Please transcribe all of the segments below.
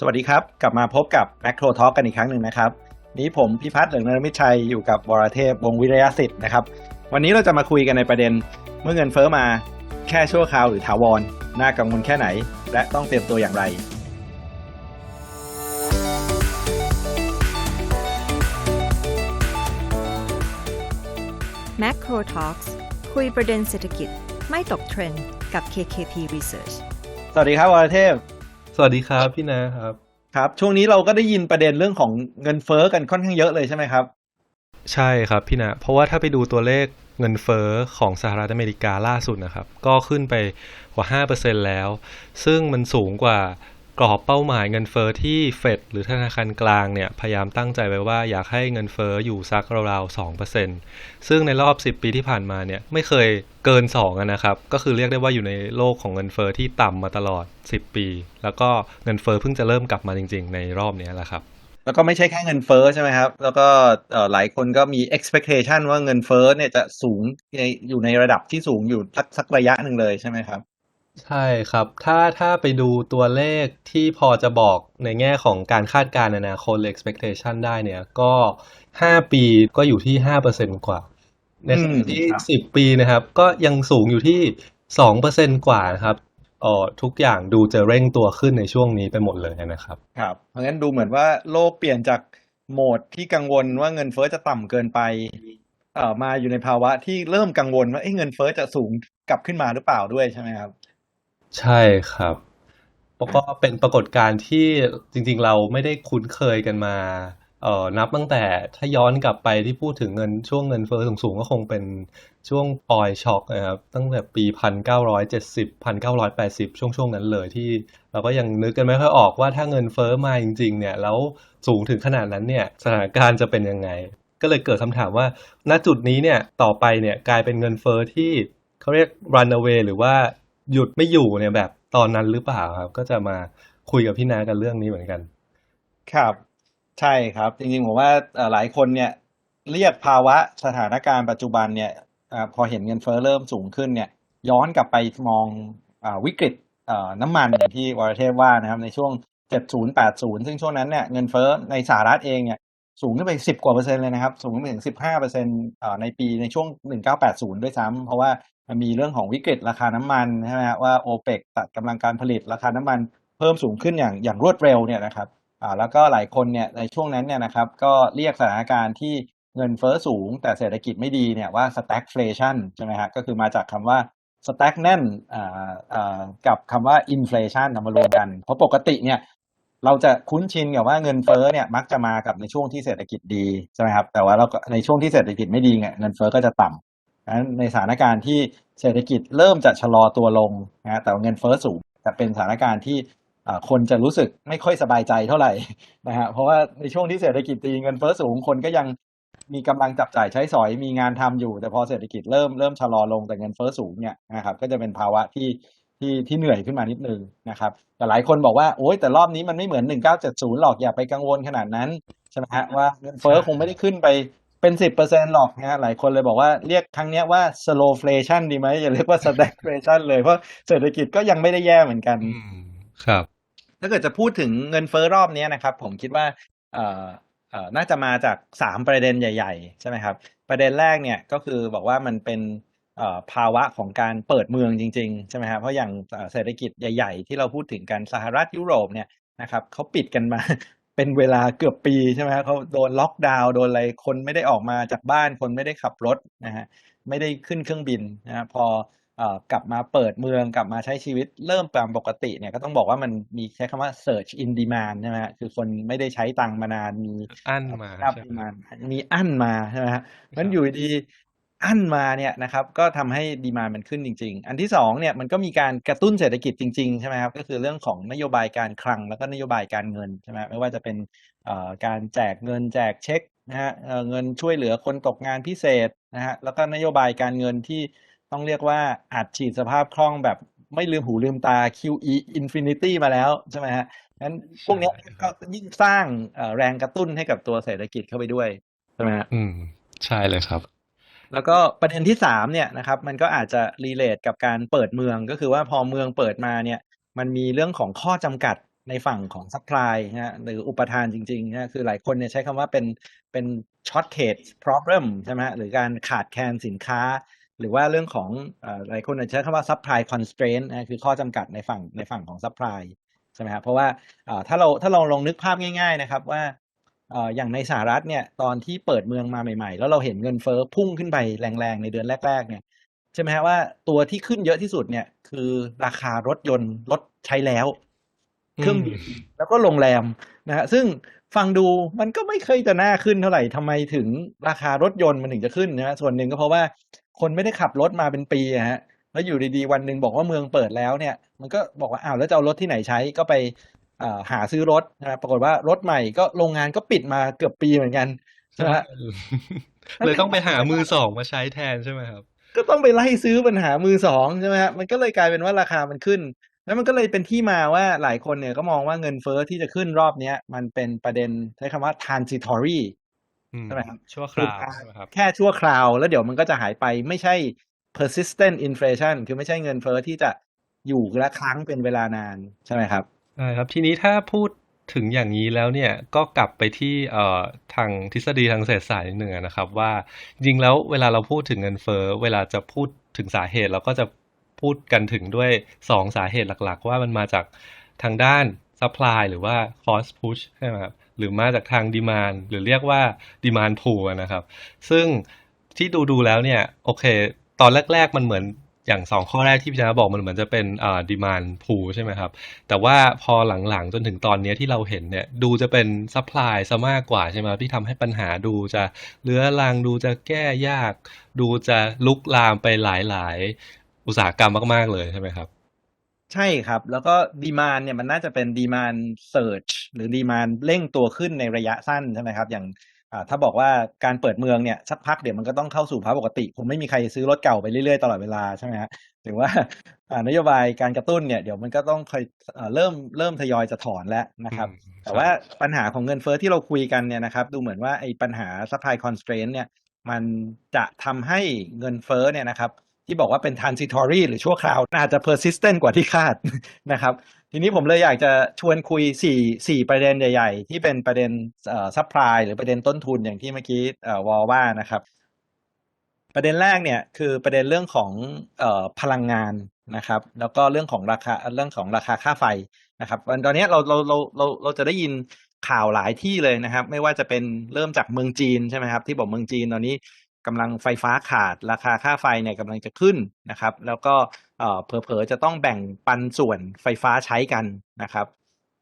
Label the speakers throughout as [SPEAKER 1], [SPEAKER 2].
[SPEAKER 1] สวัสดีครับ กลับมาพบกับ Macro Talk กันอีกครั้งหนึ่งนะครับ นี้ผมพิพัฒน์เหลืองนรมิตรชัยอยู่กับวรเทพวงศ์วิริยสิทธิ์นะครับ วันนี้เราจะมาคุยกันในประเด็น เมื่อเงินเฟ้อมาแค่ชั่วคราวหรือถาวรน่ากังวลแค่ไหน และต้องเตรียมตัวอย่างไร
[SPEAKER 2] Macro Talks คุยประเด็นเศรษฐกิจไม่ตกเทรนด์กับ KKP Research
[SPEAKER 1] สวัสดีครับวรเทพ
[SPEAKER 3] สวัสดีครับพี่นะครับ
[SPEAKER 1] ครับ ช่วงนี้เราก็ได้ยินประเด็นเรื่องของเงินเฟ้อกันค่อนข้างเยอะเลยใช่ไหมครับ
[SPEAKER 3] ใช่ครับพี่นะเพราะว่าถ้าไปดูตัวเลขเงินเฟ้อของสหรัฐอเมริกาล่าสุดนะครับ ก็ขึ้นไปกว่า 5%แล้ว ซึ่งมันสูงกว่า กรอบเป้าหมายเงินเฟ้อที่เฟดหรือธนาคารกลางเนี่ยพยายามตั้งใจไว้ว่าอยากให้เงินเฟ้ออยู่สักราวๆ2%ซึ่งในรอบ 10 ปีที่ผ่านมาเนี่ยไม่เคยเกิน2อะนะครับ ก็คือเรียกได้ว่าอยู่ในโลกของเงินเฟ้อที่ต่ำมาตลอด 10 ปี แล้วก็เงินเฟ้อเพิ่งจะเริ่มกลับมาจริง ๆ ในรอบนี้แหละครับ
[SPEAKER 1] แล้วก็ไม่ใช่แค่เงินเฟ้อใช่ไหมครับ แล้วก็หลายคนก็มี expectation ว่าเงินเฟ้อเนี่ยจะสูงในอยู่ในระดับที่สูงอยู่สักระยะหนึ่งเลยใช่ไหมครับ
[SPEAKER 3] ใช่ครับ ถ้า ถ้าไปดูตัวเลขที่พอจะบอกในแง่ของการคาดการณ์อนาคตหรือ expectation ได้เนี่ย ก็ 5 ปีก็อยู่ที่ 5%กว่า ในขณะที่
[SPEAKER 1] ครับ
[SPEAKER 3] 10 ปีนะครับ ก็ยังสูงอยู่ที่ 2%กว่านะครับเอ๋อทุกอย่างดูจะเร่งตัวขึ้นในช่วงนี้ไปหมดเลยนะครับ
[SPEAKER 1] ครับ เพราะงั้นดูเหมือนว่าโลกเปลี่ยนจากโหมดที่กังวลว่าเงินเฟ้อจะต่ำเกินไปเอ่อมาอยู่ในภาวะที่เริ่มกังวลว่าเอ้เงินเฟ้อจะสูงกลับขึ้นมาหรือเปล่าด้วยใช่ไหมครับ
[SPEAKER 3] ใช่ครับ แล้วก็เป็นปรากฏการณ์ที่จริง ๆ เราไม่ได้คุ้นเคยกันมา เอ่อ นับตั้งแต่ถ้าย้อนกลับไปที่พูดถึงเงินช่วงเงินเฟ้อสูงๆ ก็คงเป็นช่วงออยช็อคนะครับ ตั้งแต่ปีพันเก้าร้อยเจ็ดสิบพันเก้าร้อยแปดสิบช่วงช่วงนั้นเลยที่เราก็ยังนึกกันไม่ค่อยออกว่าถ้าเงินเฟ้อมาจริง ๆ เนี่ย แล้วสูงถึงขนาดนั้นเนี่ยสถานการณ์จะเป็นยังไง ก็เลยเกิดคำถามว่า ณจุดนี้เนี่ยต่อไปเนี่ยกลายเป็นเงินเฟ้อที่เขาเรียก run away หรือว่า หยุดไม่อยู่เนี่ยแบบตอนนั้นหรือเปล่าครับ ก็จะมาคุยกับพี่นากันเรื่องนี้เหมือนกัน
[SPEAKER 1] ครับ ใช่ครับ จริงๆผมว่าเอ่อหลายคนเนี่ยเรียกภาวะสถานการณ์ปัจจุบันเนี่ยอาพอเห็นเงินเฟ้อเริ่มสูงขึ้นเนี่ย ย้อนกลับไปมองอาวิกฤตเอ่อน้ำมันอย่างที่วรเทพว่านะครับในช่วง 70 80 ซึ่งช่วงนั้นเนี่ยเงินเฟ้อในสหรัฐเองเนี่ย สูงขึ้นไป 10 กว่าเปอร์เซ็นต์เลยนะครับ สูงขึ้นไปถึง 15เปอร์เซ็นต์ในปีในช่วง 1980 ด้วยซ้ำเพราะว่ามันมีเรื่องของวิกฤตราคาน้ำมันใช่ไหมฮะว่าโอเปกตัดกำลังการผลิตราคาน้ำมันเพิ่มสูงขึ้นอย่างอย่างรวดเร็วเนี่ยนะครับอ่าแล้วก็หลายคนเนี่ยในช่วงนั้นเนี่ยนะครับก็เรียกสถานการณ์ที่เงินเฟ้อสูง แต่เศรษฐกิจไม่ดีเนี่ยว่า stagflation ใช่ไหมฮะก็คือมาจากคำว่า stag แน่นอ่าอ่ากับคำว่า inflation นำมารวมกัน เพราะปกติเนี่ย เราจะคุ้นชินกับว่าเงินเฟ้อเนี่ยมักจะมากับในช่วงที่เศรษฐกิจดีใช่ไหมครับแต่ว่าเราในช่วงที่เศรษฐกิจไม่ดีเนี่ยเงินเฟ้อก็จะต่ำดังนั้นในสถานการณ์ที่เศรษฐกิจเริ่มจะชะลอตัวลงนะฮะแต่ว่าเงินเฟ้อสูงแต่เป็นสถานการณ์ที่คนจะรู้สึกไม่ค่อยสบายใจเท่าไหร่นะฮะเพราะว่าในช่วงที่เศรษฐกิจดีเงินเฟ้อสูงคนก็ยังมีกำลังจับจ่ายใช้สอยมีงานทำอยู่ แต่พอเศรษฐกิจเริ่มเริ่มชะลอลงแต่เงินเฟ้อสูงเนี่ยนะครับก็จะเป็นภาวะที่ ที่ที่เหนื่อยขึ้นมานิดนึงนะครับแต่หลายคนบอกว่าโอ๊ยแต่รอบนี้มันไม่เหมือน 1970 หรอกอย่าไปกังวลขนาดนั้นใช่ไหมฮะว่าเงินเฟ้อคงไม่ได้ขึ้นไปเป็น 10%หรอกนะฮะหลายคนเลยบอกว่าเรียกครั้งเนี้ยว่า slowflation ดีไหมอย่าเรียกว่า stagflation เลย เพราะเศรษฐกิจก็ยังไม่ได้แย่เหมือนกัน
[SPEAKER 3] อืมครับ
[SPEAKER 1] ถ้าเกิดจะพูดถึงเงินเฟ้อรอบเนี้ยนะครับ ผมคิดว่าเอ่อเอ่อน่าจะมาจากสามประเด็นใหญ่ ๆ ใช่ไหมครับ ประเด็นแรกเนี่ยก็คือบอกว่ามันเป็นเอ่อ ภาวะของการเปิดเมืองจริงๆใช่ไหมครับเพราะอย่างเอ่อเศรษฐกิจใหญ่ ๆ ที่เราพูดถึงกันสหรัฐยุโรปเนี่ยนะครับเขาปิดกันมาเป็นเวลาเกือบปีใช่ไหมครับเขาโดนล็อกดาวน์โดนอะไรคนไม่ได้ออกมาจากบ้านคนไม่ได้ขับรถนะฮะไม่ได้ขึ้นเครื่องบินนะฮะพอเอ่อกลับมาเปิดเมืองกลับมาใช้ชีวิตเริ่มตามปกติเนี่ยก็ต้องบอกว่ามันมีใช้คำว่า search in demand ใช่ไหมฮะคือคนไม่ได้ใช้ตังค์มานานมี
[SPEAKER 3] อั้นมา
[SPEAKER 1] รับ
[SPEAKER 3] ใช่ไหม
[SPEAKER 1] ดีมานมีอั้นมาใช่ไหมฮะมันอยู่ดีๆ อั้นมาเนี่ยนะครับก็ทำให้ดีมามันขึ้นจริง ๆ อันที่สองเนี่ยมันก็มีการกระตุ้นเศรษฐกิจจริงๆใช่ไหมครับก็คือเรื่องของนโยบายการคลังแล้วก็นโยบายการเงินใช่ไหมไม่ว่าจะเป็นการแจกเงินแจกเช็คนะฮะเเงินช่วยเหลือคนตกงานพิเศษนะฮะแล้วก็นโยบายการเงินที่ต้องเรียกว่าอัดฉีดสภาพคล่องแบบไม่ลืมหูลืมตา QE infinity มาแล้วใช่ไหมฮะงั้นพวกนี้ก็ยิ่งสร้างแรงกระตุ้นให้กับตัวเศรษฐกิจเข้าไปด้วยใช่ไหมฮะ
[SPEAKER 3] อืมใช่เลยครับ
[SPEAKER 1] แล้วก็ประเด็นที่สามเนี่ยนะครับมันก็อาจจะรีเลทกับการเปิดเมืองก็คือว่าพอเมืองเปิดมาเนี่ยมันมีเรื่องของข้อจำกัดในฝั่งของซัพพลายนะฮะหรืออุปทานจริงๆนะคือหลายคนเนี่ยใช้คำว่าเป็นเป็น shortage problem ใช่ไหมฮะหรือการขาดแคลนสินค้า หรือว่าเรื่องของหลายคนอาจจะใช้คำว่า supply constraint นะคือข้อจำกัดในฝั่งในฝั่งของ supply ใช่ไหมครับเพราะว่าถ้าเราถ้าเราลองนึกภาพง่าย ๆ นะครับว่า อ่ออย่างในสหรัฐเนี่ยตอนที่เปิดเมืองมาใหม่ๆ แล้วเราเห็นเงินเฟ้อพุ่งขึ้นไปแรงๆ ในเดือนแรก ๆ เนี่ยใช่ไหมฮะว่าตัวที่ขึ้นเยอะที่สุดเนี่ยคือราคารถยนต์รถใช้แล้ว เครื่องบินแล้วก็โรงแรมนะฮะซึ่งฟังดูมันก็ไม่เคยจะน่าขึ้นเท่าไหร่ทำไมถึงราคารถยนต์มันถึงจะขึ้นนะฮะส่วนหนึ่งก็เพราะว่าคนไม่ได้ขับรถมาเป็นปีอะฮะแล้วอยู่ดีๆวันหนึ่งบอกว่าเมืองเปิดแล้วเนี่ย มันก็บอกว่าอ้าวแล้วจะเอารถที่ไหนใช้ก็ไปเอ่อ หาซื้อรถนะฮะปรากฏว่ารถใหม่ก็โรงงานก็ปิดมาเกือบปีเหมือนกันใช่ไหมฮะ
[SPEAKER 3] เลยต้องไปหามือสองมาใช้แทนใช่ไหมครับ
[SPEAKER 1] ก็ต้องไปไล่ซื้อปัญหามือสองใช่ไหมฮะมันก็เลยกลายเป็นว่าราคามันขึ้น แล้วมันก็เลยเป็นที่มาว่าหลายคนเนี่ยก็มองว่าเงินเฟ้อที่จะขึ้นรอบเนี้ย มันเป็นประเด็นใช้คำว่า transitory
[SPEAKER 3] อืม
[SPEAKER 1] ใช่ไหมครับ
[SPEAKER 3] ชั่วค
[SPEAKER 1] คือ
[SPEAKER 3] ราว
[SPEAKER 1] การ
[SPEAKER 3] ใช่ไหมครับ
[SPEAKER 1] แค่ชั่วคราว แล้วเดี๋ยวมันก็จะหายไปไม่ใช่ persistent inflation คือไม่ใช่เงินเฟ้อที่จะอยู่และค้างเป็นเวลานานใช่ไหมครับ
[SPEAKER 3] ใช่ครับทีนี้ถ้าพูดถึงอย่างนี้แล้วเนี่ยก็กลับไปที่เอ่อทางทฤษฎีทางเศรษฐศาสตร์นิดหนึ่งอะนะครับ ว่าจริงๆแล้วเวลาเราพูดถึงเงินเฟ้อเวลาจะพูดถึงสาเหตุเราก็จะพูดกันถึงด้วยสองสาเหตุหลักๆ ว่ามันมาจากทางด้าน supply หรือว่า cost push ใช่ไหมครับหรือมาจากทาง demand หรือเรียกว่า demand pull อะนะครับ ซึ่งที่ดูดูแล้วเนี่ยโอเค ตอนแรก ๆ มันเหมือน อย่างสองข้อแรกที่พี่ชนะบอกมันเหมือนจะเป็นอ่า demand pull ใช่ไหมครับ แต่ว่าพอหลังๆจนถึงตอนนี้ที่เราเห็นเนี่ยดูจะเป็น supply ซะมากกว่าใช่ไหมครับที่ทำให้ปัญหาดูจะเรื้อรังดูจะแก้ยาก ดูจะลุกลามไปหลายๆ อุตสาหกรรมมากๆเลยใช่ไหมครับ
[SPEAKER 1] ใช่ครับ แล้วก็ดีมานเนี่ยมันน่าจะเป็นดีมานเซิร์ชหรือดีมานเร่งตัวขึ้นในระยะสั้นใช่ไหมครับ อย่าง อ่าถ้าบอกว่าการเปิดเมืองเนี่ยสักพักเดี๋ยวมันก็ต้องเข้าสู่ภาวะปกติคงไม่มีใครซื้อรถเก่าไปเรื่อยๆตลอดเวลาใช่ไหมฮะถึงว่าอ่านโยบายการกระตุ้นเนี่ยเดี๋ยวมันก็ต้องค่อยอ่าเริ่มเริ่มทยอยจะถอนแล้วนะครับ
[SPEAKER 3] อืม
[SPEAKER 1] แต่ว่าปัญหาของเงินเฟ้อที่เราคุยกันเนี่ยนะครับ ดูเหมือนว่าไอ้ปัญหา supply constraint เนี่ยมันจะทำให้เงินเฟ้อเนี่ยนะครับ ที่บอกว่าเป็น transitory หรือชั่วคราว อาจจะ persistent กว่าที่คาดนะครับ ทีนี้ผมเลยอยากจะชวนคุยสี่สี่ประเด็นใหญ่ ๆ ที่เป็นประเด็น supply หรือประเด็นต้นทุนอย่างที่เมื่อกี้วอลว่านะครับ ประเด็นแรกเนี่ยคือประเด็นเรื่องของออพลังงานนะครับ แล้วก็เรื่องของราคาเรื่องของราคาค่าไฟนะครับตอนนี้เราเราเราเราเราจะได้ยินข่าวหลายที่เลยนะครับ ไม่ว่าจะเป็นเริ่มจากเมืองจีนใช่ไหมครับ ที่บอกเมืองจีนตอนนี้ กำลังไฟฟ้าขาดราคาค่าไฟเนี่ยกำลังจะขึ้นนะครับ แล้วก็เอ่อเผลอๆจะต้องแบ่งปันส่วนไฟฟ้าใช้กันนะครับ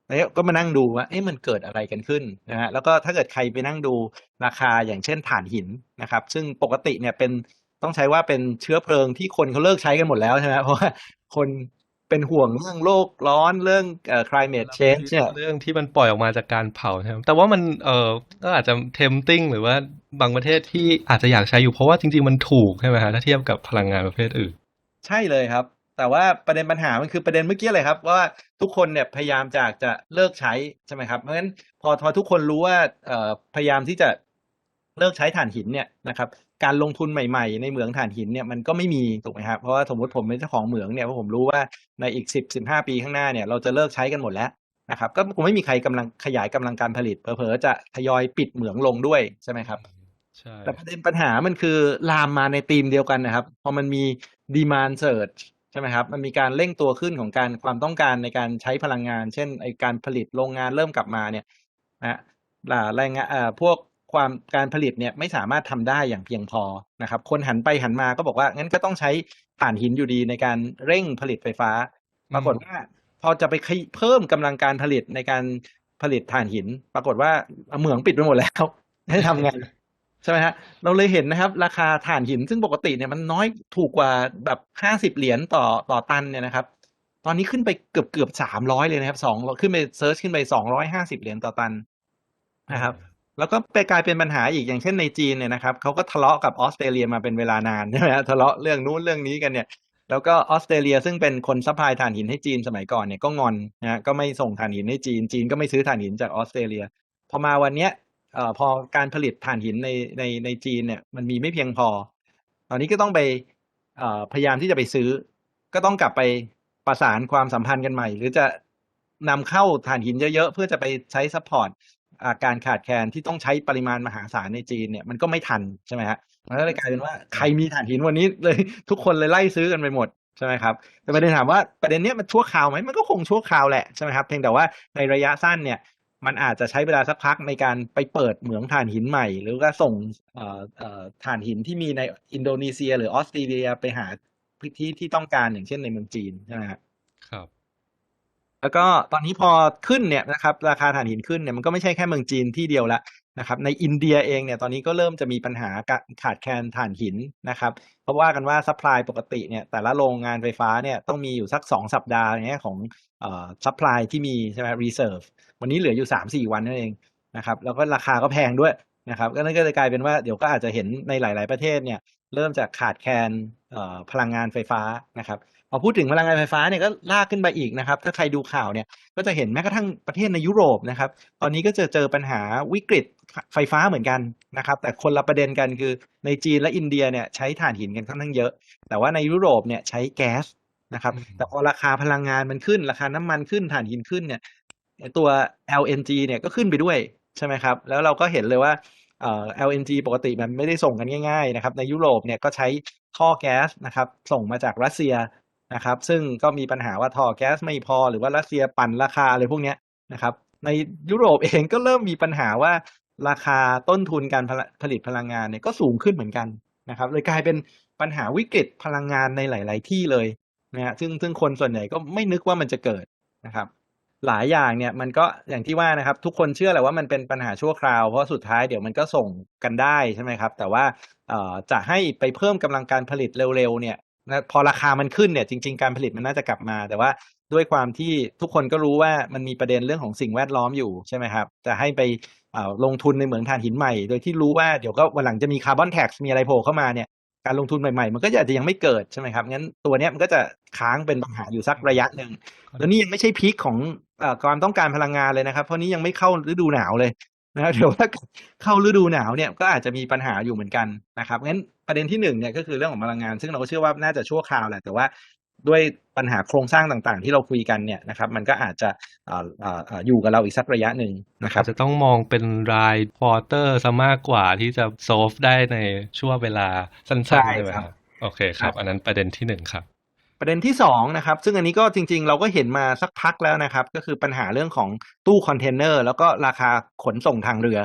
[SPEAKER 1] แล้วก็มานั่งดูว่าเอ๊ะมันเกิดอะไรกันขึ้นนะฮะแล้วก็ถ้าเกิดใครไปนั่งดูราคาอย่างเช่นถ่านหินนะครับ ซึ่งปกติเนี่ยเป็นต้องใช้ว่าเป็นเชื้อเพลิงที่คนเขาเลิกใช้กันหมดแล้วใช่ไหมเพราะว่าคน เป็นห่วงเรื่องโลกร้อนเรื่องเอ่อ climate change เนี่ย
[SPEAKER 3] เรื่องที่มันปล่อยออกมาจากการเผาใช่ไหมแต่ว่ามันเออก็อาจจะ tempting หรือว่าบางประเทศที่อาจจะอยากใช้อยู่เพราะว่าจริง ๆ มันถูกใช่ไหมฮะถ้าเทียบกับพลังงานประเภทอื่น
[SPEAKER 1] ใช่เลยครับ แต่ว่าประเด็นปัญหามันคือประเด็นเมื่อกี้เลยครับว่าทุกคนเนี่ยพยายามจากจะเลิกใช้ใช่ไหมครับเพราะฉะนั้นพอพอทุกคนรู้ว่าเอ่อพยายามที่จะ เลิกใช้ถ่านหินเนี่ยนะครับการลงทุนใหม่ๆ ในเหมืองถ่านหินเนี่ยมันก็ไม่มีถูกไหมครับเพราะว่าสมมติผมเป็นเจ้าของเหมืองเนี่ยเพราะผมรู้ว่าในอีกสิบสิบห้าปีข้างหน้าเนี่ยเราจะเลิกใช้กันหมดแล้วนะครับก็คงไม่มีใครกำลังขยายกำลังการผลิตเผลอๆจะทยอยปิดเหมืองลงด้วยใช่ไหมครับ
[SPEAKER 3] ใช่
[SPEAKER 1] แต่ประเด็นปัญหามันคือลามมาในธีมเดียวกันนะครับพอมันมี demand surge ใช่ไหมครับมันมีการเร่งตัวขึ้นของการความต้องการในการใช้พลังงาน เช่นไอการผลิตโรงงานเริ่มกลับมาเนี่ยนะฮะอ่าแรงงานอ่าพวก ความการผลิตเนี่ยไม่สามารถทำได้อย่างเพียงพอนะครับ คนหันไปหันมาก็บอกว่างั้นก็ต้องใช้ถ่านหินอยู่ดีในการเร่งผลิตไฟฟ้าปรากฏว่าพอจะไปเพิ่มกำลังการผลิตในการผลิตถ่านหิน ปรากฏว่าเหมืองปิดไปหมดแล้วให้ทำไงใช่ไหมฮะเราเลยเห็นนะครับ ราคาถ่านหินซึ่งปกติเนี่ยมันน้อยถูกกว่าแบบห้าสิบเหรียญต่อต่อตันเนี่ยนะครับ ตอนนี้ขึ้นไปเกือบเกือบสามร้อยเลยนะครับสองขึ้นไปเซิร์ชขึ้นไปสองร้อยห้าสิบเหรียญต่อตันนะครับ แล้วก็ไปกลายเป็นปัญหาอีกอย่างเช่นในจีนเนี่ยนะครับเขาก็ทะเลาะกับออสเตรเลียมาเป็นเวลานานใช่ไหมฮะทะเลาะเรื่องนู้นเรื่องนี้กันเนี่ยแล้วก็ออสเตรเลียซึ่งเป็นคนซัพพลายถ่านหินให้จีนสมัยก่อนเนี่ยก็งอนนะก็ไม่ส่งถ่านหินให้จีน จีนก็ไม่ซื้อถ่านหินจากออสเตรเลีย พอมาวันเนี้ยเอ่อพอการผลิตถ่านหินในในในจีนเนี่ยมันมีไม่เพียงพอ ตอนนี้ก็ต้องไปเอ่อพยายามที่จะไปซื้อ ก็ต้องกลับไปประสานความสัมพันธ์กันใหม่ หรือจะนำเข้าถ่านหินเยอะๆเพื่อจะไปใช้ซัพพอร์ตาการขาดแคลนที่ต้องใช้ปริมาณมหาศาลในจีนเนี่ยมันก็ไม่ทันใช่ไหมฮะมันก็เลยกลายเป็นว่าใครมีถ่านหินวันนี้เลยทุกคนเลยไล่ซื้อกันไปหมดใช่ไหมครับแต่ประเด็นถามว่าประเด็นเนี้ยมันชั่วคราวไหมมันก็คงชั่วคราวแหละใช่ไหมครับเพียงแต่ว่าในระยะสั้นเนี่ยมันอาจจะใช้เวลาสักพักในการไปเปิดเหมืองถ่านหินใหม่ หรือว่าส่งเอ่อเอ่อถ่านหินที่มีในอินโดนีเซีย หรือออสเตรเลียไปหาพื้นที่ที่ต้องการอย่างเช่นในเมืองจีนใช่ไหมครับ
[SPEAKER 3] ครับ
[SPEAKER 1] แล้วก็ตอนนี้พอขึ้นเนี่ยนะครับราคาถ่านหินขึ้นเนี่ยมันก็ไม่ใช่แค่เมืองจีนที่เดียวละนะครับในอินเดียเองเนี่ยตอนนี้ก็เริ่มจะมีปัญหาขาดแคลนถ่านหินนะครับเพราะว่ากันว่าซัพพลายปกติเนี่ยแต่ละโรงงานไฟฟ้าเนี่ยต้องมีอยู่สักสองสัปดาห์อย่างเงี้ยของเอ่อซัพพลายที่มีใช่ไหมรีเซิร์ฟวันนี้เหลืออยู่สามสี่วันนั่นเองนะครับแล้วก็ราคาก็แพงด้วยนะครับก็นั่นก็จะกลายเป็นว่าเดี๋ยวก็อาจจะเห็นในหลาย ๆ ประเทศเนี่ยเริ่มจากขาดแคลนเอ่อพลังงานไฟฟ้านะครับ อพูดถึงพลังงานไฟฟ้าเนี่ยก็ลากขึ้นไปอีกนะครับ ถ้าใครดูข่าวเนี่ยก็จะเห็นแม้กระทั่งประเทศในยุโรปนะครับ ตอนนี้ก็จะเจอปัญหาวิกฤตไฟฟ้าเหมือนกันนะครับ แต่คนละประเด็นกันคือในจีนและอินเดียเนี่ยใช้ถ่านหินกันค่อนข้างเยอะ แต่ว่าในยุโรปเนี่ยใช้แก๊สนะครับ แต่พอราคาพลังงานมันขึ้น ราคาน้ำมันขึ้นถ่านหินขึ้นเนี่ยตัว LNG เนี่ยก็ขึ้นไปด้วยใช่ไหมครับ แล้วเราก็เห็นเลยว่าเอ่อ LNG ปกติมันไม่ได้ส่งกันง่ายๆนะครับ ในยุโรปเนี่ยก็ใช้ท่อแก๊สนะครับ ส่งมาจากรัสเซีย นะครับ ซึ่งก็มีปัญหาว่าท่อแก๊สไม่พอหรือว่ารัสเซียปั่นราคาอะไรพวกนี้นะครับ ในยุโรปเองก็เริ่มมีปัญหาว่าราคาต้นทุนการผลิตพลังงานเนี่ยก็สูงขึ้นเหมือนกันนะครับเลยกลายเป็นปัญหาวิกฤตพลังงานในหลาย ๆ ที่เลยนะฮะซึ่งซึ่งคนส่วนใหญ่ก็ไม่นึกว่ามันจะเกิดนะครับ หลายอย่างเนี่ยมันก็อย่างที่ว่านะครับ ทุกคนเชื่อแหละว่ามันเป็นปัญหาชั่วคราวเพราะสุดท้ายเดี๋ยวมันก็ส่งกันได้ใช่ไหมครับ แต่ว่าจะให้ไปเพิ่มกำลังการผลิตเร็ว ๆ เนี่ย นะพอราคามันขึ้นเนี่ยจริง ๆ การผลิตมันน่าจะกลับมา แต่ว่าด้วยความที่ทุกคนก็รู้ว่ามันมีประเด็นเรื่องของสิ่งแวดล้อมอยู่ใช่ไหมครับจะให้ไปลงทุนในเหมืองถ่านหินใหม่ โดยที่รู้ว่าเดี๋ยวก็วันหลังจะมีคาร์บอนแท็กมีอะไรโผล่เข้ามาเนี่ยการลงทุนใหม่ๆ มันก็อาจจะยังไม่เกิดใช่ไหมครับงั้นตัวเนี้ยมันก็จะค้างเป็นปัญหาอยู่สักระยะหนึ่งแล้วนี่ยังไม่ใช่พีคของอความต้องการพลังงานเลยนะครับ เพราะนี้ยังไม่เข้าฤดูหนาวเลย นะครับเดี๋ยวถ้าเข้าฤดูหนาวเนี่ยก็อาจจะมีปัญหาอยู่เหมือนกันนะครับงั้นประเด็นที่หนึ่งเนี่ยก็คือเรื่องของพลังงาน ซึ่งเราก็เชื่อว่าน่าจะชั่วคราวแหละแต่ว่าด้วยปัญหาโครงสร้างต่างๆ ที่เราคุยกันเนี่ยนะครับ มันก็อาจจะเอ่อเอ่อเอ่ออยู่กับเราอีกสักระยะหนึ่งนะครับ
[SPEAKER 3] อาจจะต้องมองเป็นรายควอเตอร์ซะมากกว่าที่จะโซฟได้ในช่วงเวลาสั้นๆ
[SPEAKER 1] ใช่
[SPEAKER 3] ใช่ไหม
[SPEAKER 1] ค
[SPEAKER 3] ค
[SPEAKER 1] รั
[SPEAKER 3] รับบโอเคครับ อันนั้นประเด็นที่หนึ่งครับ
[SPEAKER 1] ประเด็นที่สองนะครับซึ่งอันนี้ก็จริงๆ เราก็เห็นมาสักพักแล้วนะครับ ก็คือปัญหาเรื่องของตู้คอนเทนเนอร์แล้วก็ราคาขนส่งทางเรือ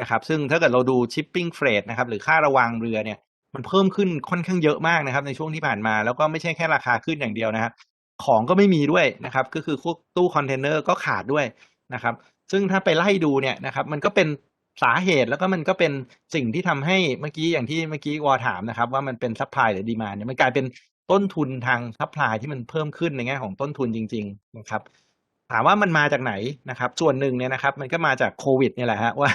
[SPEAKER 1] นะครับซึ่งถ้าเกิดเราดู shipping freight นะครับหรือค่าระวางเรือเนี่ยมันเพิ่มขึ้นค่อนข้างเยอะมากนะครับในช่วงที่ผ่านมา แล้วก็ไม่ใช่แค่ราคาขึ้นอย่างเดียวนะครับของก็ไม่มีด้วยนะครับก็คือพวกตู้คอนเทนเนอร์ก็ขาดด้วยนะครับซึ่งถ้าไปไล่ดูเนี่ยนะครับมันก็เป็นสาเหตุแล้วก็มันก็เป็นสิ่งที่ทำให้เมื่อกี้อย่างที่เมื่อกี้วอถามนะครับ ว่ามันเป็นซัพพลายหรือดีมาเนี่ยมันกลายเป็น ต้นทุนทางซัพพลายที่มันเพิ่มขึ้นในแง่ของต้นทุนจริง ๆ นะครับ ถามว่ามันมาจากไหนนะครับ ส่วนหนึ่งเนี่ยนะครับ มันก็มาจากโควิดเนี่ยแหละฮะว่า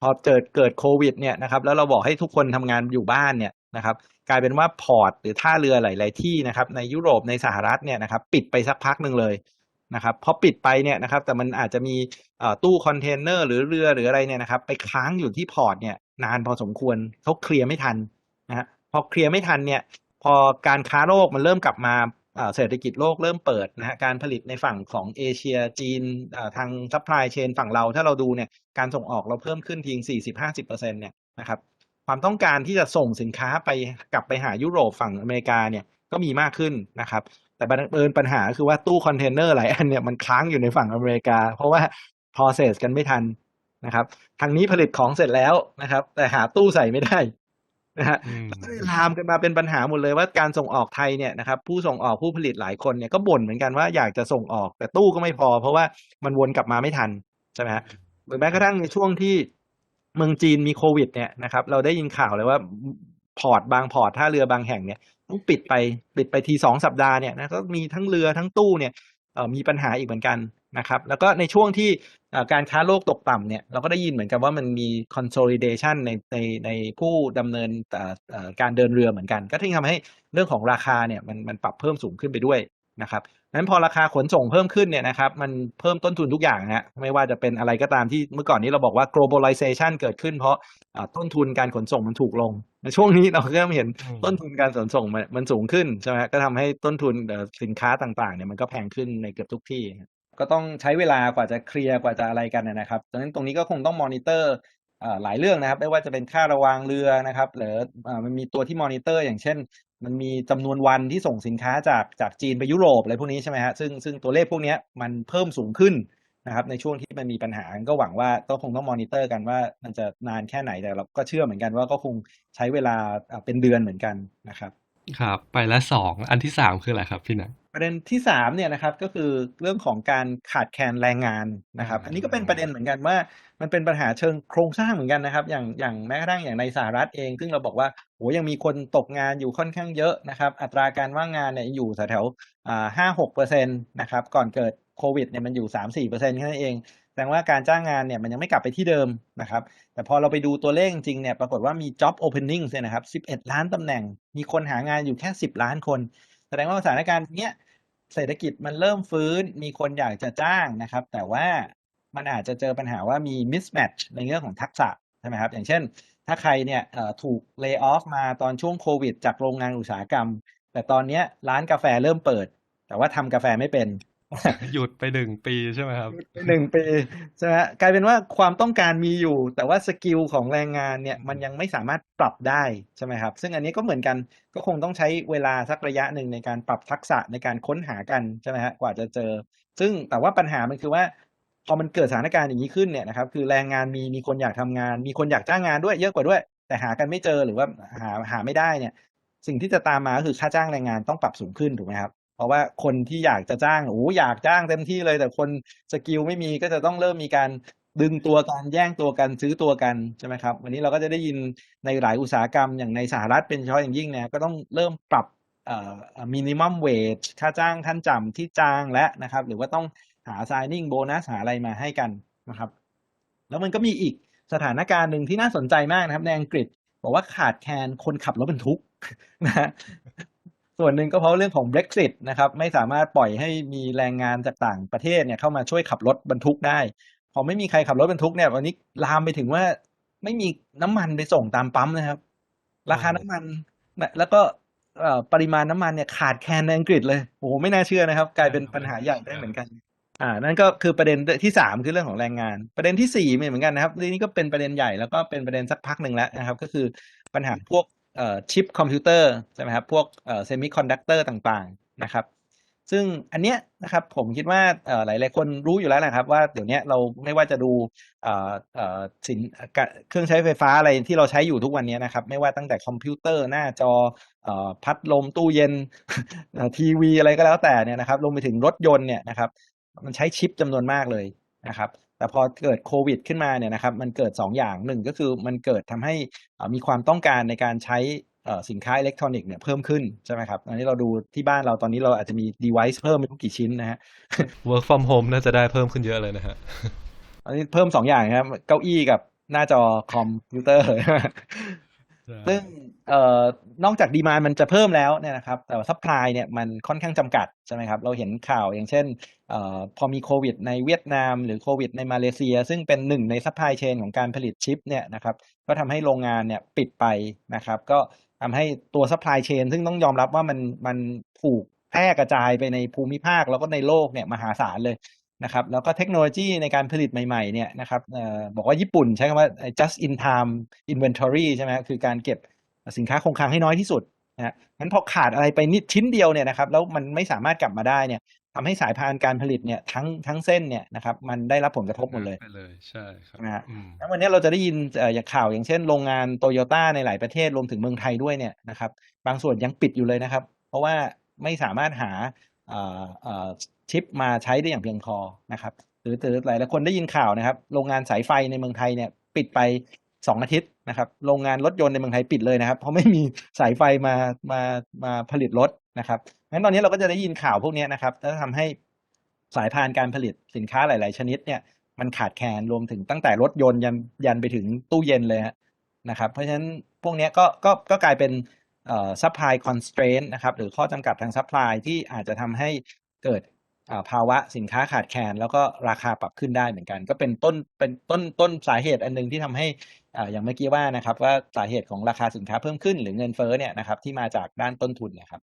[SPEAKER 1] พอเกิดเกิดโควิดเนี่ยนะครับ แล้วเราบอกให้ทุกคนทำงานอยู่บ้านเนี่ยนะครับ กลายเป็นว่าพอร์ตหรือท่าเรือหลาย ๆ ที่นะครับ ในยุโรปในสหรัฐเนี่ยนะครับ ปิดไปสักพักหนึ่งเลยนะครับพอปิดไปเนี่ยนะครับ แต่มันอาจจะมีตู้คอนเทนเนอร์หรือเรือหรืออะไรเนี่ยนะครับ ไปค้างอยู่ที่พอร์ตเนี่ยนานพอสมควรเขาเคลียร์ไม่ทันนะฮะพอเคลียร์ไม่ทันเนี่ย พอการค้าโลกมันเริ่มกลับมาเศรษฐกิจโลกเริ่มเปิดนะฮะการผลิตในฝั่งของเอเชียจีนทางซัพพลายเชนฝั่งเราถ้าเราดูเนี่ยการส่งออกเราเพิ่มขึ้นทีงสี่สิบห้าสิบเปอร์เซ็นเนี่ยนะครับความต้องการที่จะส่งสินค้าไปกลับไปหายุโรปฝั่งอเมริกาเนี่ยก็มีมากขึ้นนะครับ แต่บังเอิญปัญหาคือว่าตู้คอนเทนเนอร์หลายอันเนี่ยมันค้างอยู่ในฝั่งอเมริกา เพราะว่า process กันไม่ทันนะครับทางนี้ผลิตของเสร็จแล้วนะครับ แต่หาตู้ใส่ไม่ได้ นะฮะ
[SPEAKER 3] อืม
[SPEAKER 1] ก็เลยลามกันมาเป็นปัญหาหมดเลยว่าการส่งออกไทยเนี่ยนะครับผู้ส่งออกผู้ผลิตหลายคนเนี่ยก็บ่นเหมือนกันว่าอยากจะส่งออกแต่ตู้ก็ไม่พอ เพราะว่ามันวนกลับมาไม่ทันใช่ไหมฮะหรือแม้กระทั่งในช่วงที่เมืองจีนมีโควิดเนี่ยนะครับเราได้ยินข่าวเลยว่าพอร์ตบางพอร์ตท่าเรือบางแห่งเนี่ยต้องปิดไปปิดไปทีสองสัปดาห์เนี่ยนะก็มีทั้งเรือทั้งตู้เนี่ยเอ่อมีปัญหาอีกเหมือนกันนะครับ แล้วก็ในช่วงที่เอ่อ การค้าโลกตกต่ำเนี่ยเราก็ได้ยินเหมือนกันว่ามันมี consolidation ในในในผู้ดำเนินเอ่อเอ่อการเดินเรือเหมือนกัน ก็ที่ทำให้เรื่องของราคาเนี่ยมันมันปรับเพิ่มสูงขึ้นไปด้วยนะครับนั้นพอราคาขนส่งเพิ่มขึ้นเนี่ยนะครับมันเพิ่มต้นทุนทุกอย่างนะฮะไม่ว่าจะเป็นอะไรก็ตามที่เมื่อก่อนนี้เราบอกว่า globalization เกิดขึ้น เพราะเอ่อต้นทุนการขนส่งมันถูกลงในช่วงนี้เราก็เริ่มเห็น
[SPEAKER 3] อืม
[SPEAKER 1] ต้นทุนการขนส่งมันมันสูงขึ้นใช่ไหมฮะก็ทำให้ต้นทุนเอ่อสินค้าต่างๆเนี่ยมันก็แพงขึ้นในเกือบทุกที่ ก็ต้องใช้เวลากว่าจะเคลียร์กว่าจะอะไรกันนะนะครับดังนั้นตรงนี้ก็คงต้องมอนิเตอร์หลายเรื่องนะครับ ไม่ว่าจะเป็นค่าระวางเรือนะครับหรือมันมีตัวที่มอนิเตอร์ อย่างเช่น มันมีจำนวนวันที่ส่งสินค้าจากจากจีนไปยุโรปอะไรพวกนี้ใช่ไหมฮะซึ่งซึ่งตัวเลขพวกนี้มันเพิ่มสูงขึ้นนะครับ ในช่วงที่มันมีปัญหาก็หวังว่าก็คงต้องมอนิเตอร์กันว่ามันจะนานแค่ไหนแต่เราก็เชื่อเหมือนกันว่าก็คงใช้เวลาเป็นเดือนเหมือนกันนะครับ
[SPEAKER 3] ครับ ไปละสองอันที่สามคืออะไรครับพี่หนัง
[SPEAKER 1] ประเด็นที่สามเนี่ยนะครับก็คือเรื่องของการขาดแคลนแรงงานนะครับ
[SPEAKER 3] อ่า
[SPEAKER 1] อันนี้ก็เป็นประเด็นเหมือนกันว่า มันเป็นปัญหาเชิงโครงสร้างเหมือนกันนะครับ อย่างอย่างแม้กระทั่งอย่างในสหรัฐเอง ซึ่งเราบอกว่าโหยังมีคนตกงานอยู่ค่อนข้างเยอะนะครับ อัตราการว่างงานเนี่ยอยู่แถวๆอ่าห้าหกเปอร์เซ็นต์นะครับก่อนเกิดโควิดเนี่ยมันอยู่สามสี่เปอร์เซ็นต์แค่นั้นเองแสดงว่าการจ้างงานเนี่ยมันยังไม่กลับไปที่เดิมนะครับ แต่พอเราไปดูตัวเลขจริงๆเนี่ยปรากฏว่ามี job opening เนี่ยนะครับ 11 ล้านตำแหน่ง มีคนหางานอยู่แค่ 10 ล้านคน แสดงว่าสถานการณ์เนี้ย เศรษฐกิจมันเริ่มฟื้น มีคนอยากจะจ้างนะครับ แต่ว่ามันอาจจะเจอปัญหาว่ามี mismatch ในเรื่องของทักษะใช่ไหมครับ อย่างเช่น ถ้าใครเนี่ยถูกเลิกออฟมาตอนช่วงโควิด จากโรงงานอุตสาหกรรม แต่ตอนนี้ร้านกาแฟเริ่มเปิด แต่ว่าทำกาแฟไม่เป็น
[SPEAKER 3] หยุดไปหนึ่งปีใช่ไหมครับ
[SPEAKER 1] หนึ่งปีใช่ไหมฮะกลายเป็นว่าความต้องการมีอยู่ แต่ว่าสกิลของแรงงานเนี่ยมันยังไม่สามารถปรับได้ใช่ไหมครับ ซึ่งอันนี้ก็เหมือนกันก็คงต้องใช้เวลาสักระยะหนึ่งในการปรับทักษะในการค้นหากันใช่ไหมฮะกว่าจะเจอ ซึ่งแต่ว่าปัญหามันคือว่าพอมันเกิดสถานการณ์อย่างนี้ขึ้นเนี่ยนะครับคือแรงงานมีมีคนอยากทำงาน มีคนอยากจ้างงานด้วยเยอะกว่าด้วย แต่หากันไม่เจอหรือว่าหาหาไม่ได้เนี่ย สิ่งที่จะตามมาก็คือค่าจ้างแรงงานต้องปรับสูงขึ้นถูกไหมครับ เพราะว่าคนที่อยากจะจ้างโอ้อยากจ้างเต็มที่เลย แต่คนสกิลไม่มีก็จะต้องเริ่มมีการดึงตัวกันแย่งตัวกันซื้อตัวกันใช่ไหมครับ วันนี้เราก็จะได้ยินในหลายอุตสาหกรรมอย่างในสหรัฐเป็นเฉพาะอย่างยิ่งเนี่ยก็ต้องเริ่มปรับมินิมัมเวจค่าจ้างขั้นต่ำที่จ้างและนะครับ หรือว่าต้องหา signing bonus หาอะไรมาให้กันนะครับ แล้วมันก็มีอีกสถานการณ์หนึ่งที่น่าสนใจมากนะครับในอังกฤษ บอกว่าขาดแคลนคนขับรถบรรทุกนะฮะ ส่วนหนึ่งก็เพราะเรื่องของ Brexit นะครับไม่สามารถปล่อยให้มีแรงงานจากต่างประเทศเนี่ยเข้ามาช่วยขับรถบรรทุกได้ พอไม่มีใครขับรถบรรทุกเนี่ยวันนี้ลามไปถึงว่าไม่มีน้ำมันไปส่งตามปั๊มนะครับ ราคาน้ำมันแล้วก็ปริมาณน้ำมันเนี่ยขาดแคลนในอังกฤษเลยโอ้โหไม่น่าเชื่อนะครับ กลายเป็นปัญหาใหญ่ได้เหมือนกัน อ่า นั่นก็คือประเด็นที่สามคือเรื่องของแรงงาน ประเด็นที่สี่เหมือนกันนะครับเรื่องนี้ก็เป็นประเด็นใหญ่แล้วก็เป็นประเด็นสักพักหนึ่งแล้วนะครับ ก็คือปัญหาพวก ชิปคอมพิวเตอร์ใช่ไหมครับพวกเซมิคอนดักเตอร์ต่างๆนะครับซึ่งอันเนี้ยนะครับผมคิดว่าหลายๆคนรู้อยู่แล้วนะครับ ว่าเดี๋ยวนี้เราไม่ว่าจะดูเอ่อเอ่อสินเครื่องใช้ไฟฟ้าอะไรที่เราใช้อยู่ทุกวันนี้นะครับ ไม่ว่าตั้งแต่คอมพิวเตอร์หน้าจออพัดลมตู้เย็นทีวีอะไรก็แล้วแต่เนี่ยนะครับรวมไปถึงรถยนต์เนี่ยนะครับ มันใช้ชิปจำนวนมากเลยนะครับ แต่พอเกิดโควิดขึ้นมาเนี่ยนะครับมันเกิด 2 อย่างหนึ่งก็คือมันเกิดทำให้อ่ามีความต้องการในการใช้เอ่อสินค้าอิเล็กทรอนิกส์เนี่ยเพิ่มขึ้นใช่ไหมครับอันนี้เราดูที่บ้านเราตอนนี้เราอาจจะมี device เพิ่มไม่รู้กี่ชิ้นนะฮะ
[SPEAKER 3] work from home น่าจะได้เพิ่มขึ้นเยอะเลยนะฮะ
[SPEAKER 1] อันนี้เพิ่มสองอย่างครับ เก้าอี้กับหน้าจอคอมพิวเตอร์ซึ่ง เอ่อนอกจากดีมานมันจะเพิ่มแล้วเนี่ยนะครับแต่ซัพพลายเนี่ยมันค่อนข้างจำกัดใช่ไหมครับเราเห็นข่าวอย่างเช่นเอ่อพอมีโควิดในเวียดนาม หรือโควิดในมาเลเซีย ซึ่งเป็นหนึ่งในซัพพลายเชนของการผลิตชิปเนี่ยนะครับก็ทำให้โรงงานเนี่ยปิดไปนะครับก็ทำให้ตัวซัพพลายเชนซึ่งต้องยอมรับว่ามันมันถูกแพร่กระจายไปในภูมิภาคแล้วก็ในโลกเนี่ยมหาศาลเลยนะครับแล้วก็เทคโนโลยีในการผลิตใหม่ๆเนี่ยนะครับออบอกว่าญี่ปุ่นใช้คำว่า just in time inventory ใช่ไหมคือการเก็บ สินค้าคงคลังให้น้อยที่สุดนะฮะงั้นพอขาดอะไรไปนิดชิ้นเดียวเนี่ยนะครับแล้วมันไม่สามารถกลับมาได้เนี่ยทำให้สายพานการผลิตเนี่ยทั้งทั้งเส้นเนี่ยนะครับมันได้รับผลกระทบหมดเลย
[SPEAKER 3] ไปเลยใช่ครับ
[SPEAKER 1] นะฮะ
[SPEAKER 3] อืม
[SPEAKER 1] แล้ววันนี้เราจะได้ยินเอ่ออย่างข่าวอย่างเช่นโรงงานโตโยต้าในหลายประเทศรวมถึงเมืองไทยด้วยเนี่ยนะครับบางส่วนยังปิดอยู่เลยนะครับ เพราะว่าไม่สามารถหาเอ่อเอ่อชิปมาใช้ได้อย่างเพียงพอนะครับหรือหรือหลายหลายคนได้ยินข่าวนะครับ โรงงานสายไฟในเมืองไทยเนี่ยปิดไป สองอาทิตย์นะครับโรงงานรถยนต์ในเมืองไทยปิดเลยนะครับ เพราะไม่มีสายไฟมามามาผลิตรถนะครับงั้นตอนนี้เราก็จะได้ยินข่าวพวกนี้นะครับแล้วทำให้สายพานการผลิตสินค้าหลาย ๆ ชนิดเนี่ยมันขาดแคลนรวมถึงตั้งแต่รถยนต์ยันยันไปถึงตู้เย็นเลยนะครับ เพราะฉะนั้นพวกนี้ก็ก็ก็กลายเป็นเอ่อ supply constraint นะครับหรือข้อจำกัดทาง supply ที่อาจจะทำให้เกิดภาวะสินค้าขาดแคลนแล้วก็ราคาปรับขึ้นได้เหมือนกัน ก็เป็นต้นเป็นต้นต้นสาเหตุอันหนึงที่ทำให้ อ่าอย่างเมื่อกี้ว่านะครับว่าสาเหตุของราคาสินค้าเพิ่มขึ้นหรือเงินเฟ้อเนี่ยนะครับที่มาจากด้านต้นทุนเนะครับ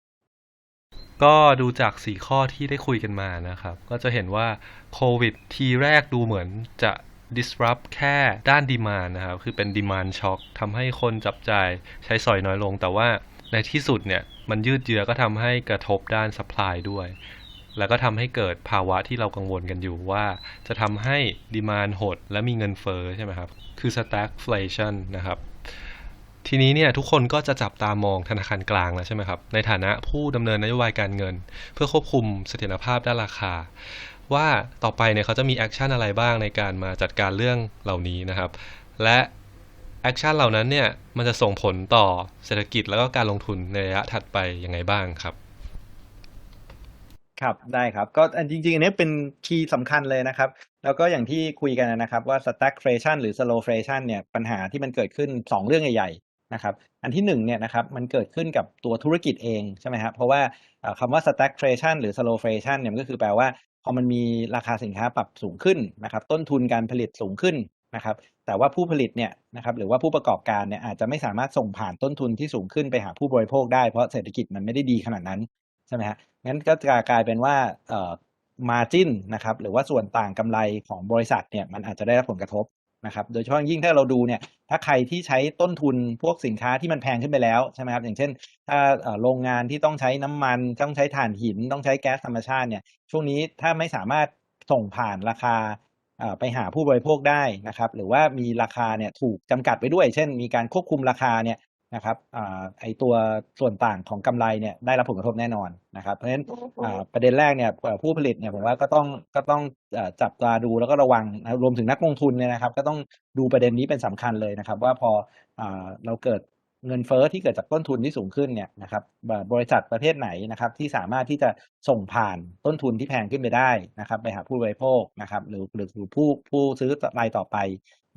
[SPEAKER 3] ก็ดูจากสี่ข้อที่ได้คุยกันมานะครับ ก็จะเห็นว่าโควิดทีแรกดูเหมือนจะ disrupt แค่ด้าน demand นะครับ คือเป็น demand shock ทำให้คนจับจ่ายใช้สอยน้อยลง แต่ว่าในที่สุดเนี่ย มันยืดเยื้อก็ทำให้กระทบด้าน supply ด้วย แล้วก็ทำให้เกิดภาวะที่เรากังวลกันอยู่ว่า จะทำให้ demand หดและมีเงินเฟ้อใช่ไหมครับ คือ stagflation นะครับ ทีนี้เนี่ยทุกคนก็จะจับตามองธนาคารกลางแล้วใช่ไหมครับ ในฐานะผู้ดำเนินนโยบายการเงิน เพื่อควบคุมเสถียรภาพด้านราคา ว่าต่อไปเนี่ยเขาจะมีแอคชั่นอะไรบ้างในการมาจัดการเรื่องเหล่านี้นะครับ และแอคชั่นเหล่านั้นเนี่ยมันจะส่งผลต่อเศรษฐกิจแล้วก็การลงทุนในระยะถัดไปยังไงบ้างครับ
[SPEAKER 1] ครับ ได้ครับ ก็อันจริง ๆ อันนี้เป็นคีย์สำคัญเลยนะครับ แล้วก็อย่างที่คุยกันนะครับว่า stagflation หรือ slowflation เนี่ยปัญหาที่มันเกิดขึ้น 2 เรื่องใหญ่ๆนะครับ อันที่1เนี่ยนะครับมันเกิดขึ้นกับตัวธุรกิจเองใช่ไหมครับเพราะว่าเอ่อคำว่า stagflation หรือ slowflation เนี่ยมันก็คือแปลว่า พอมันมีราคาสินค้าปรับสูงขึ้นนะครับ ต้นทุนการผลิตสูงขึ้นนะครับ แต่ว่าผู้ผลิตเนี่ยนะครับหรือว่าผู้ประกอบการเนี่ยอาจจะไม่สามารถส่งผ่านต้นทุนที่สูงขึ้นไปหาผู้บริโภคได้เพราะเศรษฐกิจมันไม่ได้ดีขนาดนั้น ใช่ไหมฮะงั้นก็จะกลายเป็นว่าเอ่อ margin นะครับหรือว่าส่วนต่างกำไรของบริษัทเนี่ยมันอาจจะได้รับผลกระทบนะครับโดยเฉพาะยิ่งถ้าเราดูเนี่ยถ้าใครที่ใช้ต้นทุนพวกสินค้าที่มันแพงขึ้นไปแล้วใช่ไหมครับอย่างเช่น ถ้าโรงงานที่ต้องใช้น้ำมันต้องใช้ถ่านหิน ต้องใช้แก๊สธรรมชาติเนี่ยช่วงนี้ถ้าไม่สามารถส่งผ่านราคาไปหาผู้บริโภคได้นะครับหรือว่ามีราคาเนี่ยถูกจำกัดไว้ด้วย เช่น มีการควบคุมราคาเนี่ย นะครับอ่าไอตัวส่วนต่างของกำไรเนี่ยได้รับผลกระทบแน่นอนนะครับเพราะฉะนั้นอ่าประเด็นแรกเนี่ยเอ่อผู้ผลิตเนี่ยผมว่าก็ต้องก็ต้องเอ่อจับตาดูแล้วก็ระวังนะรวมถึงนักลงทุนเนี่ยนะครับ ก็ต้องดูประเด็นนี้เป็นสำคัญเลยนะครับ ว่าพออ่าเราเกิดเงินเฟ้อที่เกิดจากต้นทุนที่สูงขึ้นเนี่ยนะครับบริษัทประเภทไหนนะครับที่สามารถที่จะส่งผ่านต้นทุนที่แพงขึ้นไปได้นะครับ ไปหาผู้บริโภคนะครับหรือหรือหรือผู้ผู้ซื้อรายต่อไป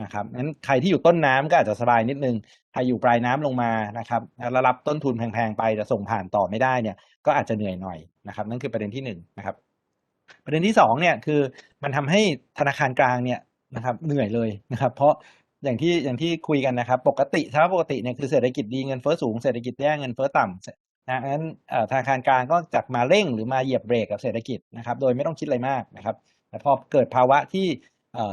[SPEAKER 1] นะครับงั้นใครที่อยู่ต้นน้ำก็อาจจะสบายนิดนึง ใครอยู่ปลายน้ำลงมานะครับแล้วรับต้นทุนแพงๆไปแต่ส่งผ่านต่อไม่ได้เนี่ย ก็อาจจะเหนื่อยหน่อยนะครับ นั่นคือประเด็นที่หนึ่งนะครับ ประเด็นที่สองเนี่ยคือมันทำให้ธนาคารกลางเนี่ยนะครับ เหนื่อยเลยนะครับ เพราะอย่างที่อย่างที่คุยกันนะครับ ปกติสภาปกติเนี่ยคือเศรษฐกิจดีเงินเฟ้อสูงเศรษฐกิจแย่เงินเฟ้อต่ำนะงั้นเอ่อธนาคารกลางก็จะมาเร่งหรือมาเหยียบเบรกกับเศรษฐกิจนะครับ โดยไม่ต้องคิดอะไรมากนะครับแต่พอเกิดภาวะที่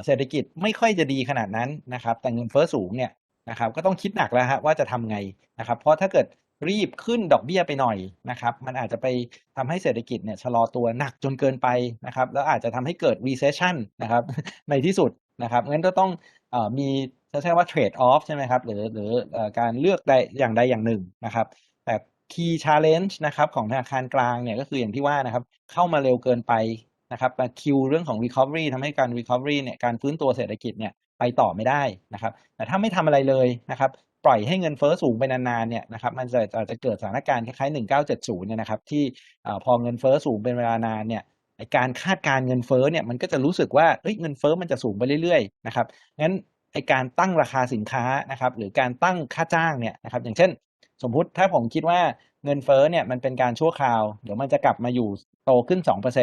[SPEAKER 1] เศรษฐกิจไม่ค่อยจะดีขนาดนั้นนะครับแต่เงินเฟ้อสูงเนี่ยนะครับก็ต้องคิดหนักแล้วฮะว่าจะทำไงนะครับ เพราะถ้าเกิดรีบขึ้นดอกเบี้ยไปหน่อยนะครับ มันอาจจะไปทำให้เศรษฐกิจเนี่ยชะลอตัวหนักจนเกินไปนะครับ แล้วอาจจะทำให้เกิด recession นะครับ ในที่สุดนะครับงั้นก็ต้องอมีจะใช้ว่า trade off ใช่ไหมครับ หรือหรือเอ่อการเลือกใดอย่างใดอย่างหนึ่งนะครับ แต่ key challenge นะครับของธนาคารกลางเนี่ยก็คืออย่างที่ว่านะครับ เข้ามาเร็วเกินไป นะครับมาคิวเรื่องของ recovery ทำให้การ recovery เนี่ยการฟื้นตัวเศรษฐกิจเนี่ยไปต่อไม่ได้นะครับแต่ถ้าไม่ทำอะไรเลยนะครับปล่อยให้เงินเฟ้อสูงไปนานๆเนี่ยนะครับมันจะอาจจะเกิดสถานการณ์คล้ายๆ 1970 เนี่ยนะครับที่พอเงินเฟ้อสูงเป็นเวลานานเนี่ยการคาดการเงินเฟ้อเนี่ยมันก็จะรู้สึกว่าเอ้ยเงินเฟ้อมันจะสูงไปเรื่อยๆนะครับงั้นไอการตั้งราคาสินค้านะครับหรือการตั้งค่าจ้างเนี่ยนะครับอย่างเช่น สมมุติถ้าผมคิดว่าเงินเฟ้อเนี่ยมันเป็นการชั่วคราว เดี๋ยวมันจะกลับมาอยู่โตขึ้น 2%เ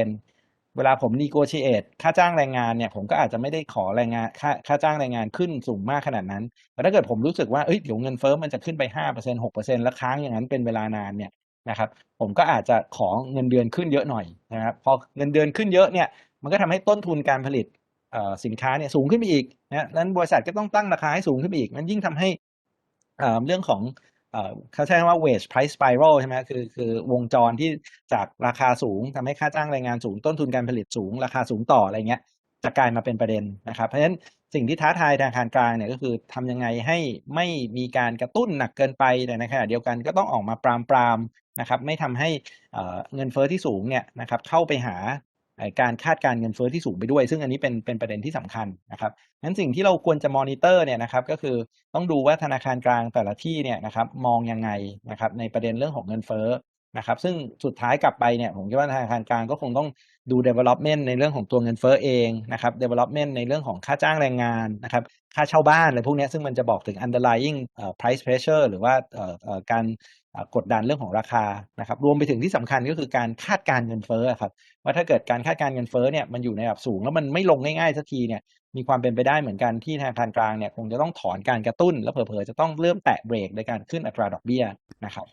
[SPEAKER 1] เวลาผม negotiate ค่าจ้างแรงงานเนี่ยผมก็อาจจะไม่ได้ขอแรงงานค่าค่าจ้างแรงงานขึ้นสูงมากขนาดนั้น แต่ถ้าเกิดผมรู้สึกว่าเอ้ยเดี๋ยวเงินเฟ้อมันจะขึ้นไป5% 6%แล้วค้างอย่างนั้นเป็นเวลานานเนี่ยนะครับผมก็อาจจะขอเงินเดือนขึ้นเยอะหน่อยนะครับพอเงินเดือนขึ้นเยอะเนี่ยมันก็ทำให้ต้นทุนการผลิตสินค้าเนี่ยสูงขึ้นไปอีกนะนั้นบริษัทก็ต้องตั้งราคาให้สูงขึ้นไปอีก มันยิ่งทำให้อ่อเรื่องของ เขาใช้คำว่า wage price spiral ใช่ไหมคือคือวงจรที่จากราคาสูงทำให้ค่าจ้างแรงงานสูงต้นทุนการผลิตสูง ราคาสูงต่ออะไรเงี้ยจะกลายมาเป็นประเด็นนะครับ เพราะฉะนั้นสิ่งที่ท้าทายธนาคารกลางเนี่ยก็คือทำยังไงให้ไม่มีการกระตุ้นหนักเกินไปแต่ในขณะเดียวกันก็ต้องออกมาปรามปรามนะครับไม่ทำให้เงินเฟ้อที่สูงเนี่ยนะครับเข้าไปหา การคาดการเงินเฟ้อที่สูงไปด้วย ซึ่งอันนี้เป็นเป็นประเด็นที่สำคัญนะครับงั้นสิ่งที่เราควรจะมอนิเตอร์เนี่ยนะครับก็คือต้องดูว่าธนาคารกลางแต่ละที่เนี่ยนะครับมองยังไงนะครับในประเด็นเรื่องของเงินเฟ้อ นะครับซึ่งสุดท้ายกลับไปเนี่ยผมคิดว่าธนาคารกลางก็คงต้องดู development ในเรื่องของตัวเงินเฟ้อเองนะครับ development ในเรื่องของค่าจ้างแรงงานนะครับค่าเช่าบ้านอะไรพวกนี้ซึ่งมันจะบอกถึง underlying เอ่อ price pressure หรือว่าอ่อเอ่อการกดดันเรื่องของราคานะครับรวมไปถึงที่สำคัญก็คือการคาดการเงินเฟ้อครับว่าถ้าเกิดการคาดการเงินเฟ้อเนี่ยมันอยู่ในระดับสูง แล้วมันไม่ลงง่ายๆสักทีเนี่ยมีความเป็นไปได้เหมือนกันที่ธนาคารกลางเนี่ยคงจะต้องถอนการกระตุ้น แล้วเผลอๆจะต้องเริ่มแตะเบรกในการขึ้นอัตราดอกเบี้ยนะครับ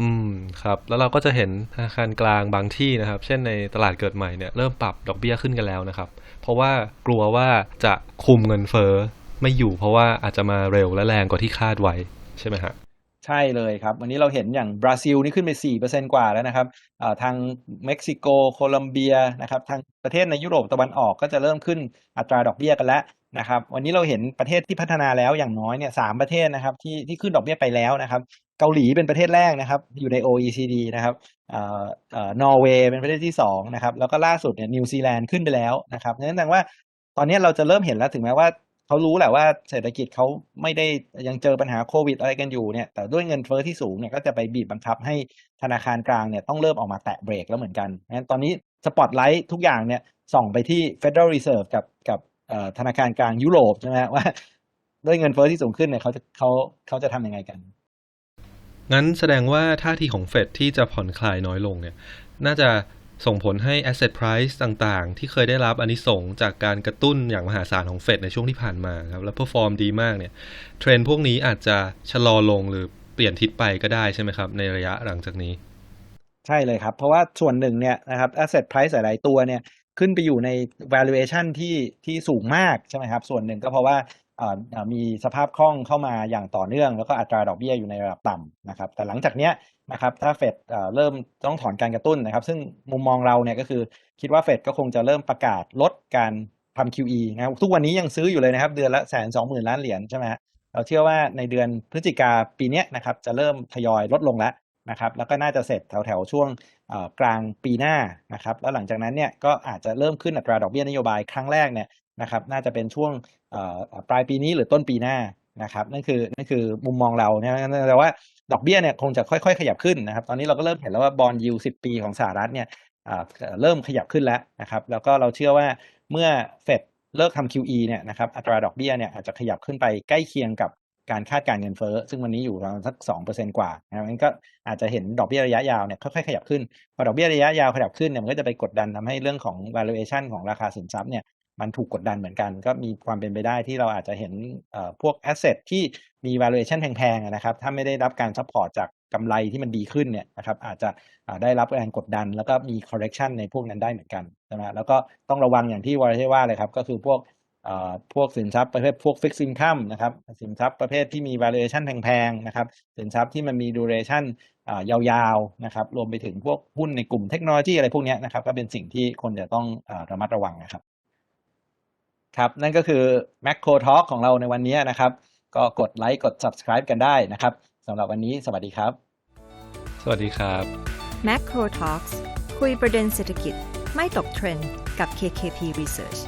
[SPEAKER 3] อืมครับ แล้วเราก็จะเห็นธนาคารกลางบางที่นะครับ เช่นในตลาดเกิดใหม่เนี่ยเริ่มปรับดอกเบี้ยขึ้นกันแล้วนะครับ เพราะว่ากลัวว่าจะคุมเงินเฟ้อไม่อยู่เพราะว่าอาจจะมาเร็วและแรงกว่าที่คาดไว้ใช่ไหมฮะ
[SPEAKER 1] ใช่เลยครับ วันนี้เราเห็นอย่างบราซิลนี่ขึ้นไป 4%กว่าแล้วนะครับทางเม็กซิโก โคลัมเบียนะครับทางประเทศในยุโรปตะวันออกก็จะเริ่มขึ้นอัตราดอกเบี้ยกันแล้วนะครับวันนี้เราเห็นประเทศที่พัฒนาแล้วอย่างน้อยเนี่ยสามประเทศนะครับที่ที่ขึ้นดอกเบี้ยไปแล้วนะครับ เกาหลีเป็นประเทศแรกนะครับ อยู่ใน OECD นะครับออนอร์เวย์เป็นประเทศที่สองนะครับ แล้วก็ล่าสุดเนี่ยนิวซีแลนด์ขึ้นไปแล้วนะครับนั่นแสดงว่าตอนนี้เราจะเริ่มเห็นแล้วถึงแม้ว่าเขารู้แหละว่าเศรษฐกิจเขาไม่ได้ยังเจอปัญหาโควิดอะไรกันอยู่เนี่ย แต่ด้วยเงินเฟ้อที่สูงเนี่ยก็จะไปบีบบังคับให้ธนาคารกลางเนี่ยต้องเริ่มออกมาแตะเบรกแล้วเหมือนกันงั้นตอนนี้สปอตไลท์ทุกอย่างเนี่ยส่องไปที่ Federal Reserve กับกับธนาคารกลางยุโรปใช่ไหมว่าด้วยเงินเฟ้อที่สูงขึ้นเนี่ยเขาจะเขาเขาจะทำยังไงกัน
[SPEAKER 3] งั้นแสดงว่าท่าทีของเฟดที่จะผ่อนคลายน้อยลงเนี่ย น่าจะส่งผลให้ asset price ต่างๆ ที่เคยได้รับอานิสงส์จากการกระตุ้นอย่างมหาศาลของเฟดในช่วงที่ผ่านมาครับ แล้ว perform ดีมากเนี่ย เทรนพวกนี้อาจจะชะลอลงหรือเปลี่ยนทิศไปก็ได้ใช่ไหมครับ ในระยะหลังจากนี้
[SPEAKER 1] ใช่เลยครับ เพราะว่าส่วนหนึ่งเนี่ยนะครับ asset price หลายๆตัวเนี่ย ขึ้นไปอยู่ใน valuation ที่ที่สูงมากใช่ไหมครับ ส่วนหนึ่งก็เพราะว่ามีสภาพคล่องเข้ามาอย่างต่อเนื่อง แล้วก็อัตราดอกเบี้ยอยู่ในระดับต่ำนะครับ แต่หลังจากเนี้ยนะครับถ้าเฟดเริ่มต้องถอนการกระตุ้นนะครับ ซึ่งมุมมองเราเนี่ยก็คือคิดว่าเฟดก็คงจะเริ่มประกาศลดการทำ QE นะครับทุกวันนี้ยังซื้ออยู่เลยนะครับ เดือนละแสนสองหมื่นล้านเหรียญใช่ไหมฮะเราเชื่อว่าในเดือนพฤศจิกาปีเนี้ยนะครับจะเริ่มทยอยลดลงแล้วนะครับ แล้วก็น่าจะเสร็จแถวๆช่วง กลางปีหน้านะครับแล้วหลังจากนั้นเนี่ยก็อาจจะเริ่มขึ้นอัตราดอกเบี้ยนโยบายครั้งแรกเนี่ยนะครับน่าจะเป็นช่วงปลายปีนี้หรือต้นปีหน้านะครับนั่นคือนั่นคือมุมมองเราเนี่ยแต่ว่าดอกเบี้ยเนี่ยคงจะค่อยๆ ขยับขึ้นนะครับ ตอนนี้เราก็เริ่มเห็นแล้วว่าบอลยูสิบปีของสหรัฐเนี่ยเริ่มขยับขึ้นแล้วนะครับ แล้วก็เราเชื่อว่าเมื่อเฟดเลิกทำ QE เนี่ยนะครับอัตราดอกเบี้ยเนี่ยอาจจะขยับขึ้นไปใกล้เคียงกับ การคาดการเงินเฟ้อซึ่งวันนี้อยู่ประมาณสักสองเปอร์เซ็นกว่านะครับงั้นก็อาจจะเห็นดอกเบี้ยระยะยาวเนี่ยค่อยๆขยับขึ้นพอดอกเบี้ยระยะยาวขยับขึ้นเนี่ยมันก็จะไปกดดันทำให้เรื่องของ valuation ของราคาสินทรัพย์เนี่ยมันถูกกดดันเหมือนกัน ก็มีความเป็นไปได้ที่เราอาจจะเห็นเอ่อพวก asset ที่มี valuation แพงๆนะครับถ้าไม่ได้รับการ support จากกำไรที่มันดีขึ้นเนี่ยนะครับอาจจะได้รับแรงกดดัน แล้วก็มี correction ในพวกนั้นได้เหมือนกันใช่ไหมแล้วก็ต้องระวังอย่างที่วอร์เทพว่าเลยครับก็คือพวก พวกสินทรัพย์ประเภทพวก fixed income นะครับสินทรัพย์ประเภทที่มี valuation แพงๆนะครับสินทรัพย์ที่มันมี duration อ่ายาวๆนะครับรวมไปถึงพวกหุ้นในกลุ่มเทคโนโลยีอะไรพวกเนี้ยนะครับก็เป็นสิ่งที่คนจะต้องเอ่อระมัดระวังนะครับครับนั่นก็คือ Macro Talk ของเราในวันนี้นะครับ ก็กดไลค์กด subscribe กันได้นะครับสำหรับวันนี้สวัสดีครับ
[SPEAKER 3] สวัสดีครับ
[SPEAKER 2] Macro Talks คุยประเด็นเศรษฐกิจไม่ตกเทรนด์กับ KKP Research